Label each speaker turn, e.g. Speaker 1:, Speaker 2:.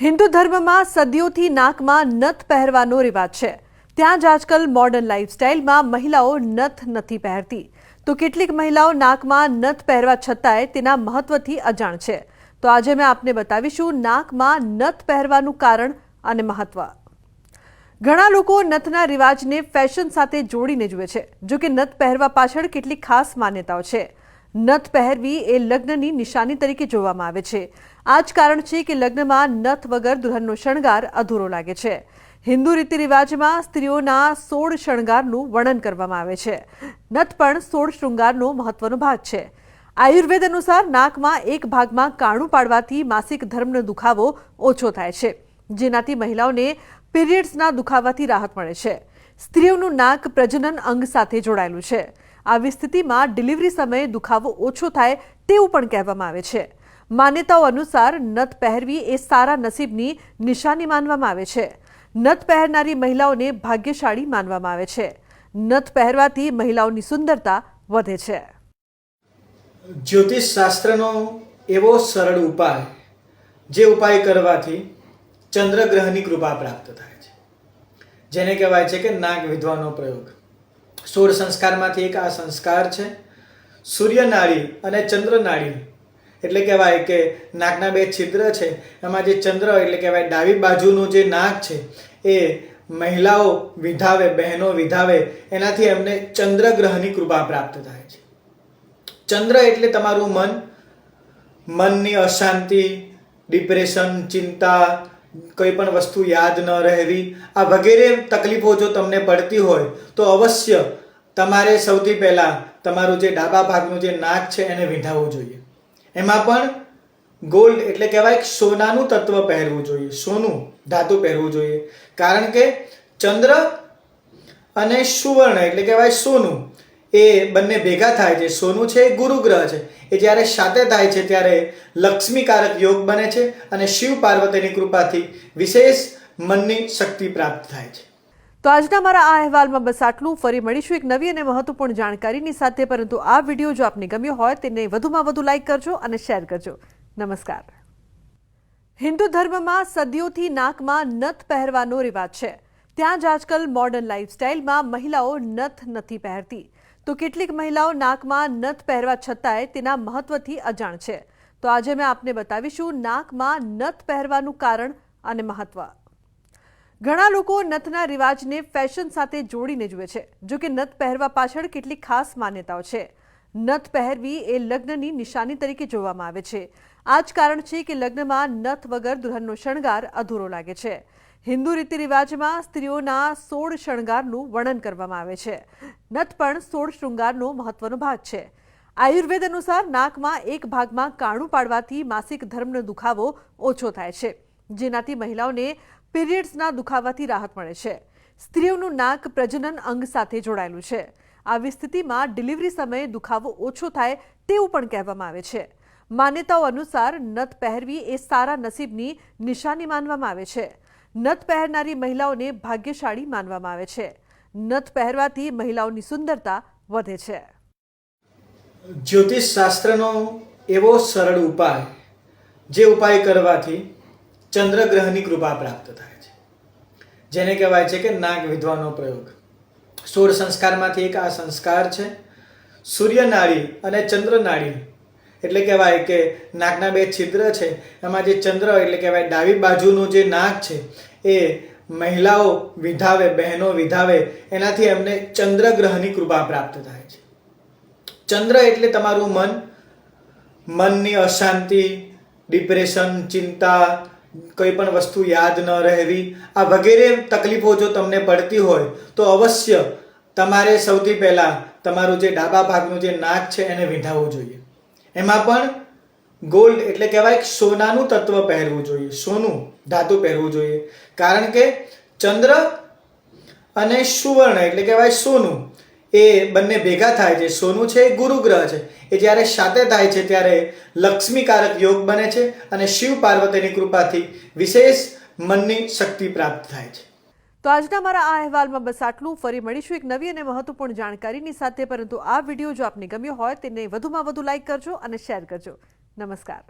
Speaker 1: હિન્દુ ધર્મમાં સદીઓથી નાકમાં નથ પહેરવાનો રિવાજ છે. ત્યાં જ આજકાલ મોડર્ન લાઇફસ્ટાઇલમાં મહિલાઓ નથ નથી પહેરતી. તો કેટલીક મહિલાઓ નાકમાં નથ પહેરવા છતાંય તેના મહત્વથી અજાણ છે. તો આજે મેં આપને બતાવીશું નાકમાં નથ પહેરવાનું કારણ અને મહત્વ. ઘણા લોકો નથના રિવાજને ફેશન સાથે જોડીને જુએ છે જો કે નથ પહેરવા પાછળ કેટલીક ખાસ માન્યતાઓ છે. નથ પહેરવી એ લગ્નની નિશાની તરીકે જોવામાં આવે છે. આ જ કારણ છે કે લગ્નમાં નથ વગર દુલ્હનનો શણગાર અધૂરો લાગે છે. હિન્દુ રીતિ રિવાજમાં સ્ત્રીઓના સોળ શણગારનું વર્ણન કરવામાં આવે છે. નથ પણ સોળ શૃંગારનો મહત્વનો ભાગ છે. આયુર્વેદ અનુસાર નાકમાં એક ભાગમાં કાણું પાડવાથી માસિક ધર્મનો દુખાવો ઓછો થાય છે. જેનાથી મહિલાઓને પીરિયડ્સના દુખાવાથી રાહત મળે છે. સ્ત્રીઓનું નાક પ્રજનન અંગ સાથે જોડાયેલું છે. આવી સ્થિતિમાં ડિલિવરી સમયે દુખાવો ઓછો થાય તેવું પણ કહેવામાં આવે છે. માન્યતાઓ અનુસાર નથ પહેરવી એ સારા નસીબની નિશાની માનવામાં આવે છે. નથ પહેરનારી મહિલાઓને ભાગ્યશાળી માનવામાં આવે છે. નથ પહેરવાથી મહિલાઓની સુંદરતા વધે છે.
Speaker 2: જ્યોતિષ શાસ્ત્રનો એવો સરળ ઉપાય જે ઉપાય કરવાથી ચંદ્રગ્રહની કૃપા પ્રાપ્ત થાય છે. જેને કહેવાય છે કે નાગ વિધવાનો પ્રયોગ. સોળ સંસ્કારમાંથી એક આ સંસ્કાર છે. સૂર્યનાળી અને ચંદ્રનાળી. એટલે કહેવાય કે નાકના બે છિદ્ર છે. એમાં જે ચંદ્ર એટલે કહેવાય ડાબી બાજુનું જે નાક છે, એ મહિલાઓ વિધાવે, બહેનો વિધાવે, એનાથી એમને ચંદ્રગ્રહની કૃપા પ્રાપ્ત થાય છે. ચંદ્ર એટલે તમારું મન. મનની અશાંતિ, ડિપ્રેશન, ચિંતા કોઈ પણ વસ્તુ યાદ ન રહેવી, આ વગેરે તકલીફો જો તમને પડતી હોય, તો અવશ્ય તમારે સૌથી પહેલાં તમારું જે ડાબા ભાગનું જે નાક છે એને વિંધાવવું જોઈએ. એમાં પણ ગોલ્ડ એટલે કહેવાય સોનાનું તત્વ પહેરવું જોઈએ, સોનું ધાતુ પહેરવું જોઈએ. કારણ કે ચંદ્ર અને સુવર્ણ એટલે કહેવાય સોનું. એ બંને ભેગા થાય છે. સોનું છે એ ગુરુ છે. એ જ્યારે સાથે થાય છે, ત્યારે લક્ષ્મીકારક યોગ બને છે અને શિવ પાર્વતીની કૃપાથી વિશેષ મનની શક્તિ પ્રાપ્ત થાય છે.
Speaker 1: તો આજના મારા આ અહેવાલમાં બસ આટલું. ફરી મળીશું એક નવી અને મહત્વપૂર્ણ જાણકારીની સાથે. પરંતુ આ વીડિયો જો આપને ગમ્યો હોય, તેને વધુમાં વધુ લાઇક કરજો અને શેર કરજો. નમસ્કાર. હિન્દુ ધર્મમાં સદીઓથી નાકમાં નથ પહેરવાનો રિવાજ છે. ત્યાં જ આજકાલ મોડર્ન લાઇફસ્ટાઇલમાં મહિલાઓ નથ નથી પહેરતી. તો કેટલીક મહિલાઓ નાકમાં નથ પહેરવા છતાંય તેના મહત્વથી અજાણ છે. તો આજે મેં આપને બતાવીશું નાકમાં નથ પહેરવાનું કારણ અને મહત્વ. ઘણા લોકો નથના રિવાજને ફેશન સાથે જોડીને જુએ છે, જો કે નથ પહેરવા પાછળ કેટલીક ખાસ માન્યતાઓ છે. નથ પહેરવી એ લગ્નની નિશાની તરીકે જોવામાં આવે છે. આ જ કારણ છે કે લગ્નમાં નથ વગર દુલ્હનનો શણગાર અધૂરો લાગે છે. હિન્દુ રીતિ રિવાજમાં સ્ત્રીઓના સોળ શણગારનું વર્ણન કરવામાં આવે છે. નથ પણ સોળ શૃંગારનો મહત્વનો ભાગ છે. આયુર્વેદ અનુસાર નાકમાં એક ભાગમાં કાણું પાડવાથી માસિક ધર્મનો દુખાવો ઓછો થાય છે. જેનાથી મહિલાઓને પીરિયડ્સના દુખાવાથી રાહત મળે છે. સ્ત્રીઓનું નાક પ્રજનન અંગ સાથે જોડાયેલું છે. આવી સ્થિતિમાં ડિલિવરી સમયે દુખાવો ઓછો થાય તેવું પણ કહેવામાં આવે છે. માન્યતાઓ અનુસાર નથ પહેરવી એ સારા નસીબની નિશાની માનવામાં આવે છે. નથ પહેરનારી મહિલાઓને ભાગ્યશાળી માનવામાં આવે છે. નથ પહેરવાથી મહિલાઓની સુંદરતા વધે છે.
Speaker 2: જ્યોતિષ શાસ્ત્રનો એવો સરળ ઉપાય, જે ઉપાય કરવાથી ચંદ્રગ્રહની કૃપા પ્રાપ્ત થાય છે. જેને કહેવાય છે કે નાગ વિધવાનો પ્રયોગ. સોળ સંસ્કારમાંથી એક આ સંસ્કાર છે. સૂર્યનાળી અને ચંદ્રનાળી એટલે કહેવાય કે નાકના બે છિદ્ર છે. એમાં જે ચંદ્ર એટલે કહેવાય ડાબી બાજુનું જે નાક છે, એ મહિલાઓ વિધાવે, બહેનો વિધાવે, એનાથી એમને ચંદ્રગ્રહની કૃપા પ્રાપ્ત થાય છે. ચંદ્ર એટલે તમારું મન. મનની અશાંતિ, ડિપ્રેશન, ચિંતા, કોઈ પણ વસ્તુ યાદ ન રહેવી, આ વગેરે તકલીફો જો તમને પડતી હોય, તો અવશ્ય તમારે સૌથી પહેલાં તમારું જે ડાબા ભાગનું જે નાક છે એને વિંધાવવું જોઈએ. એમાં પણ ગોલ્ડ એટલે કહેવાય સોનાનું તત્વ પહેરવું જોઈએ, સોનું, ધાતુ પહેરવું જોઈએ. કારણ કે ચંદ્ર અને સુવર્ણ એટલે કહેવાય સોનું. એ બંને ભેગા થાય છે. સોનું છે એ ગુરુ ગ્રહ છે. એ જ્યારે સાથે થાય છે, ત્યારે લક્ષ્મીકારક યોગ બને છે અને શિવ પાર્વતીની કૃપાથી વિશેષ મનની શક્તિ પ્રાપ્ત થાય છે.
Speaker 1: તો આજના મારા આ અહેવાલમાં બસ આટલું. ફરી મળીશું એક નવી અને મહત્વપૂર્ણ જાણકારીની સાથે. પરંતુ આ વીડિયો જો આપને ગમ્યો હોય, તેને વધુમાં વધુ લાઇક કરજો અને શેર કરજો. નમસ્કાર.